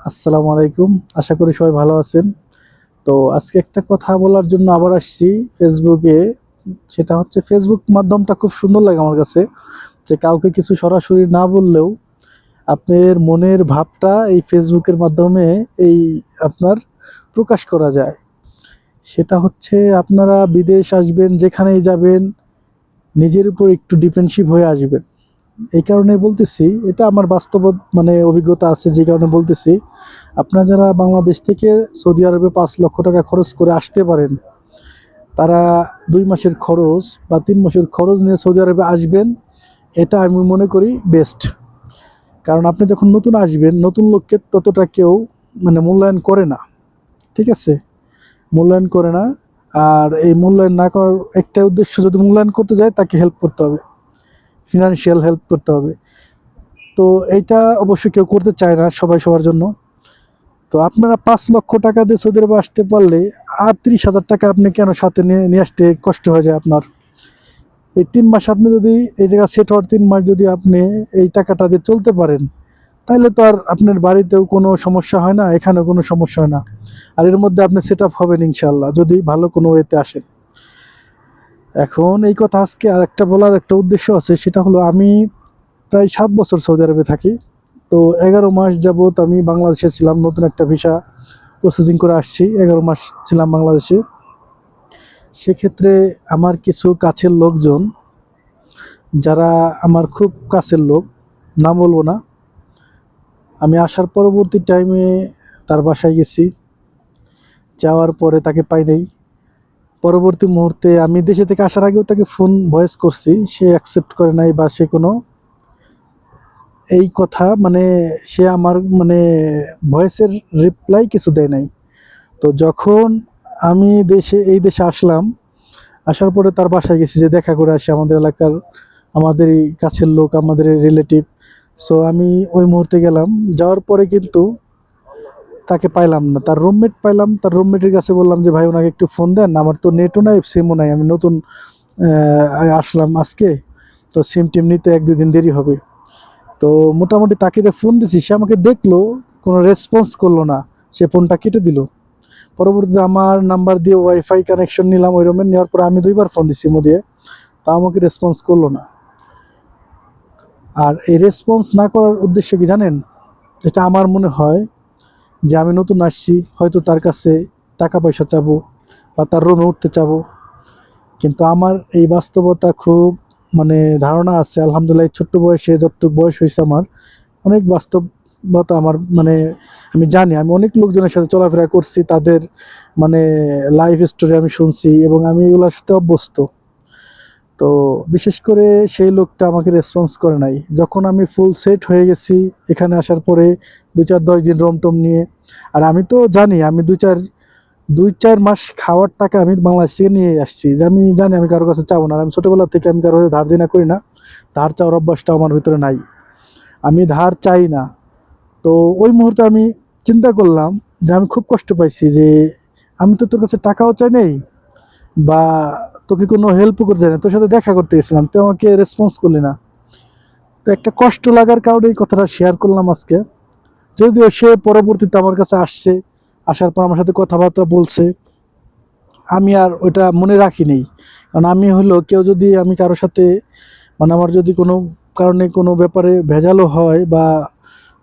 আসসালামু আলাইকুম। আশা করি সবাই ভালো আছেন। তো আজকে একটা কথা বলার জন্য আবার আসছি ফেসবুকে সেটা হচ্ছে ফেসবুক মাধ্যমটা খুব সুন্দর লাগে আমার কাছে। যে কাউকে কিছু সরাসরি না বললেও আপনার মনের ভাবটা এই ফেসবুকের মাধ্যমে এই আপনার প্রকাশ করা যায়। সেটা হচ্ছে আপনারা বিদেশ আসবেন, যেখানেই যাবেন, নিজের উপর একটু ডিপেন্ডশিপ হয়ে আসবেন। এই কারণে বলতেছি, এটা আমার বাস্তব মানে অভিজ্ঞতা আছে যে কারণে বলতেছি, আপনারা যারা বাংলাদেশ থেকে সৌদি আরবে পাঁচ লক্ষ টাকা খরচ করে আসতে পারেন, তারা দুই মাসের খরচ বা তিন মাসের খরচ নিয়ে সৌদি আরবে আসবেন, এটা আমি মনে করি বেস্ট কারণ আপনি যখন নতুন আসবেন, নতুন লোককে ততটা কেউ মানে মূল্যায়ন করে না, ঠিক আছে? মূল্যায়ন করে না, আর এই মূল্যায়ন না করার একটা উদ্দেশ্য যদি মূল্যায়ন করতে যায়, তাকে হেল্প করতে হবে। ফিনান্সিয়াল হেল্প করতে হবে। তো এইটা অবশ্যই কেউ করতে চায় না সবাই সবার জন্য। তো আপনারা পাঁচ লক্ষ টাকা দিয়ে সৌদি আরবে আসতে পারলে আর তিরিশ হাজার টাকা আপনি কেন সাথে নিয়ে নিয়ে আসতে কষ্ট হয়ে যায় আপনার? এই তিন মাস আপনি যদি এই জায়গা সেট হওয়ার তিন মাস যদি আপনি এই টাকাটা দিয়ে চলতে পারেন, তাহলে তো আর আপনার বাড়িতেও কোনো সমস্যা হয় না, এখানেও কোনো সমস্যা হয় না। আর এর মধ্যে আপনি সেট আপ হবেন ইনশাল্লাহ যদি ভালো কোনো ওয়েতে আসেন। এখন এই কথা আজকে আর একটা বলার একটা উদ্দেশ্য আছে, সেটা হলো আমি প্রায় সাত বছর সৌদি আরবে থাকি। তো এগারো মাস যাবত আমি বাংলাদেশে ছিলাম, নতুন একটা ভিসা প্রসেসিং করে আসছি। এগারো মাস ছিলাম বাংলাদেশে। সেক্ষেত্রে আমার কিছু কাছের লোকজন, যারা আমার খুব কাছের লোক, নাম বলব না, আমি আসার পরবর্তী টাইমে তার বাসায় গেছি। যাওয়ার পরে তাকে পাই নাই। পরবর্তী মুহূর্তে আমি দেশে থেকে আসার আগেও তাকে ফোন ভয়েস করছি। সে অ্যাকসেপ্ট করে নাই বা সে কোনো এই কথা মানে সে আমার মানে ভয়েসের রিপ্লাই কিছু দেয় নাই। তো যখন আমি দেশে, এই দেশে আসলাম, আসার পরে তার বাসায় গেছি যে দেখা করে আসি আমাদের এলাকার, আমাদের কাছের লোক, আমাদের রিলেটিভ সো আমি ওই মুহূর্তে গেলাম। যাওয়ার পরে কিন্তু তাকে পাইলাম না। তার রুমমেট পাইলাম। তার রুমমেটের কাছে বললাম যে, ভাই, ওনাকে একটু ফোন দেন। আমার তো নেটও নাই সিমও নাই। আমি নতুন আসলাম আজকে। তো সিম টিম নিতে এক দুদিন দেরি হবে। তো মোটামুটি তাকে ফোন দিছি, সে আমাকে দেখল, কোনো রেসপন্স করল না। সে ফোনটা কেটে দিল। পরবর্তীতে আমার নাম্বার দিয়ে ওয়াইফাই কানেকশন নিলাম ওই রুমে নেওয়ার পরে আমি দুইবার ফোন দিচ্ছি সিমো দিয়ে। তা আমাকে রেসপন্স করল না। আর এই রেসপন্স না করার উদ্দেশ্য কি জানেন? যেটা আমার মনে হয় যে আমি নতুন আসছি, হয়তো তার কাছে টাকা পয়সা চাবো বা তার রুমে উঠতে চাবো। কিন্তু আমার এই বাস্তবতা খুব মানে ধারণা আছে, আলহামদুলিল্লাহ ছোট্ট বয়সে যতটুকু বয়স হয়েছে আমার, অনেক বাস্তবতা আমার মানে আমি জানি, আমি অনেক লোকজনের সাথে চলাফেরা করছি, তাদের মানে লাইফ স্টোরি আমি শুনছি এবং আমি এগুলোর সাথে অভ্যস্ত। তো বিশেষ করে সেই লোকটা আমাকে রেসপন্স করে নাই। যখন আমি ফুল সেট হয়ে গেছি, এখানে আসার পরে দুই চার দশ দিন রম টম নিয়ে। আর আমি তো জানি, আমি দুই চার দুই চার মাস খাওয়ার টাকা আমি বাংলাদেশ থেকে নিয়ে আসছি। যে আমি জানি আমি কারোর কাছে চাবো না, আর আমি ছোটোবেলা থেকে আমি কারোর কাছে ধার দিনা করি না। ধার চাওয়ার অভ্যাসটা আমার ভিতরে নাই। আমি ধার চাই না। তো ওই মুহূর্তে আমি চিন্তা করলাম যে আমি খুব কষ্ট পাইছি যে আমি তো তোর কাছে টাকাও চাই নাই, বা তোকে কোনো হেল্পও করতে না, তোর সাথে দেখা করতে গেছিলাম, তুই আমাকে রেসপন্স করলি না। তো একটা কষ্ট লাগার কারণে এই কথাটা শেয়ার করলাম আজকে। যদিও সে পরবর্তীতে আমার কাছে আসছে, আসার পর আমার সাথে কথাবার্তা বলছে। আমি আর ওইটা মনে রাখিনি, কারণ আমি হলো কেউ যদি আমি কারোর সাথে মানে আমার যদি কোনো কারণে কোনো ব্যাপারে ভেজালও হয় বা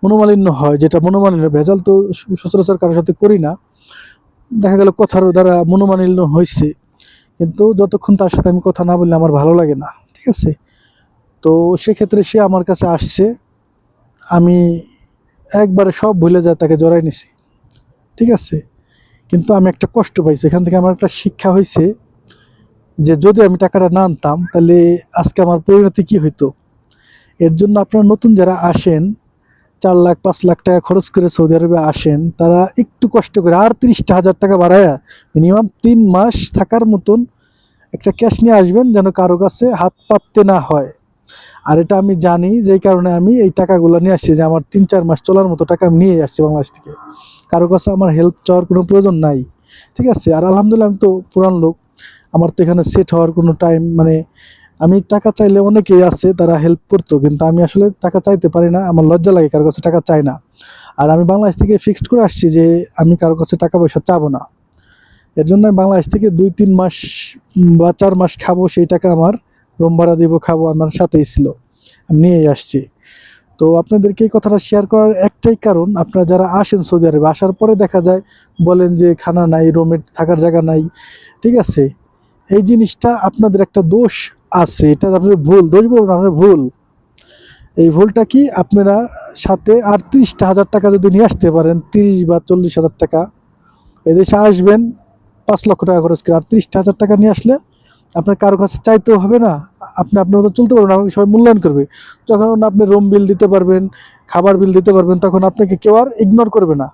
মনোমালিন্য হয়, যেটা মনোমালিন্য, ভেজাল তো সচরাচর কারোর সাথে করি না। দেখা গেল কথার দ্বারা মনোমালিন্য হয়েছে কিন্তু যতক্ষণ তার সাথে আমি কথা না বললে আমার ভালো লাগে না, ঠিক আছে? তো সেক্ষেত্রে সে আমার কাছে আসছে, আমি একবারে সব ভুলে যায় তাকে জড়াই নিছি, ঠিক আছে? কিন্তু আমি একটা কষ্ট পাইছি, এখান থেকে আমার একটা শিক্ষা হয়েছে যে যদি আমি টাকাটা না আনতাম, তাহলে আজকে আমার পরিণতি কি হইতো? এর জন্য আপনারা নতুন যারা আসেন চার লাখ, পাঁচ লাখ টাকা খরচ করে সৌদি আরবে আসেন, তারা একটু কষ্ট করে আর তিরিশটা হাজার টাকা বাড়ায়া মিনিমাম তিন মাস থাকার মতন একটা ক্যাশ নিয়ে আসবেন যেন কারও কাছে হাত পাততে না হয়। আর এটা আমি জানি যেই কারণে আমি এই টাকাগুলো নিয়ে আসছি যে আমার তিন চার মাস চলার মতো টাকা আমি নিয়ে আসছি বাংলাদেশ থেকে। কারও কাছে আমার হেল্প চাওয়ার কোনো প্রয়োজন নাই, ঠিক আছে? আর আলহামদুলিল্লাহ আমি তো পুরান লোক, আমার তো এখানে সেট হওয়ার কোনো টাইম মানে আমি টাকা চাইলে অনেকেই আছে তারা হেল্প করতো, কিন্তু আমি আসলে টাকা চাইতে পারি না, আমার লজ্জা লাগে, কারও কাছে টাকা চাই না। আর আমি বাংলাদেশ থেকে ফিক্সড করে আসছি যে আমি কারও কাছে টাকা পয়সা চাবো না। এর জন্য আমি বাংলাদেশ থেকে দুই, তিন মাস বা চার মাস খাব, সেই টাকা আমার রুম ভাড়া দিব, খাব, আমার সাথেই ছিল। আমি নিয়েই আসছি। তো আপনাদেরকে এই কথাটা শেয়ার করার একটাই কারণ, আপনারা যারা আসেন সৌদি আরবে, আসার পরে দেখা যায়, বলেন যে খানা নাই রুমে থাকার জায়গা নাই, ঠিক আছে? এই জিনিসটা আপনাদের একটা দোষ আছে, এটা আপনাদের ভুল, দোষ বলুন আপনার ভুল। এই ভুলটা কি? আপনারা সাথে আটত্রিশটা হাজার টাকা যদি নিয়ে আসতে পারেন, তিরিশ বা চল্লিশ হাজার টাকা, এদেশে আসবেন, পাঁচ লক্ষ টাকা খরচ করে আর তিরিশটা হাজার টাকা নিয়ে আসলে আপনার কারও কাছে চাইতেও হবে না। আপনি আপনার মতো চলতে পারবেন আপনাকে সবাই মূল্যায়ন করবে। যখন আপনি রুম বিল দিতে পারবেন, খাবার বিল দিতে পারবেন, তখন আপনাকে কেউ আর ইগনোর করবে না।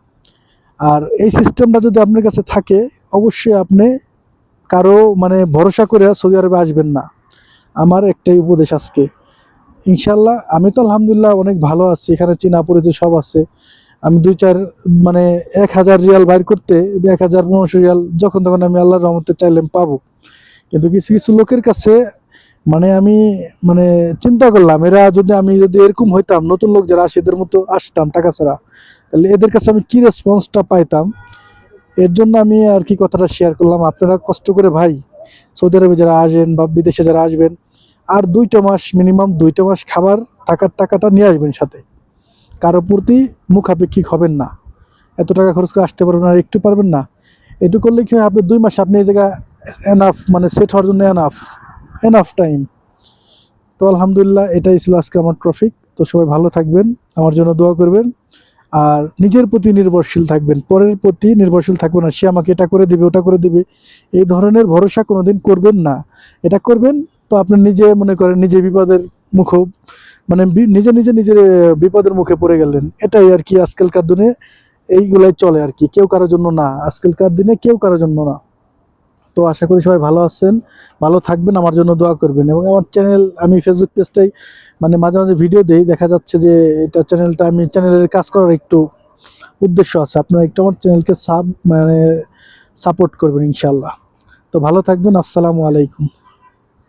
আর এই সিস্টেমটা যদি আপনার কাছে থাকে, অবশ্যই আপনি কারও মানে ভরসা করে সৌদি আরবে আসবেন না। আমার একটাই উপদেশ আজকে। ইনশাল্লাহ আমি তো আলহামদুলিল্লাহ অনেক ভালো আছি, এখানে চীনা পরিচয় সব আছে। আমি দুই চার মানে এক হাজার রিয়াল বাইর করতে, এক হাজার পনেরোশো রিয়াল যখন তখন আমি আল্লাহর রহমতে চাইলাম পাবো। কিন্তু কিছু কিছু লোকের কাছে মানে আমি মানে চিন্তা করলাম, এরা যদি আমি যদি এরকম হইতাম, নতুন লোক যারা আসে, এদের মতো আসতাম টাকা ছাড়া, তাহলে এদের কাছে আমি কি রেসপন্সটা পাইতাম? এর জন্য আমি আর কি কথাটা শেয়ার করলাম। আপনারা কষ্ট করে ভাই, সৌদি আরবে যারা আসেন বা বিদেশে যারা আসবেন আর দুইটা মাস মিনিমাম দুইটা মাস খাবার থাকার টাকাটা নিয়ে আসবেন সাথে। কারও প্রতি মুখাপেক্ষিক হবেন না। এত টাকা খরচ করে আসতে পারবেন আর একটু পারবেন না। এটু করলে কি হয়, আপনি দুই মাস আপনি এই জায়গায় এনাফ মানে সেট হওয়ার জন্য এনাফ এনাফ টাইম তো আলহামদুলিল্লাহ, এটাই ছিল আজকে আমার ট্রফিক তো সবাই ভালো থাকবেন, আমার জন্য দোয়া করবেন। আর নিজের প্রতি নির্ভরশীল থাকবেন, পরের প্রতি নির্ভরশীল থাকবেন না। সে আমাকে এটা করে দিবে, ওটা করে দিবে। এই ধরনের ভরসা কোনোদিন করবেন না। এটা করবেন তো আপনি নিজে মনে করেন, নিজে বিপদের মুখ মানে নিজে নিজে নিজের বিপদের মুখে পড়ে গেলেন। এটাই আর কি আজকালকার দিনে এইগুলাই চলে আর কি। কেউ কারোর জন্য না। আজকালকার দিনে কেউ কারোর জন্য না। তো আশা করি সবাই ভালো আছেন, ভালো থাকবেন, আমার জন্য দোয়া করবেন। এবং আমার চ্যানেল, আমি ফেসবুক পেজটাই মানে মাঝে মাঝে ভিডিও দেই। দেখা যাচ্ছে যে এটা চ্যানেলটা, আমি চ্যানেলের কাজ করার একটু উদ্দেশ্য আছে। আপনারা একটু আমার চ্যানেলকে সাব মানে সাপোর্ট করবেন ইনশাল্লাহ তো ভালো থাকবেন। আসসালামু আলাইকুম।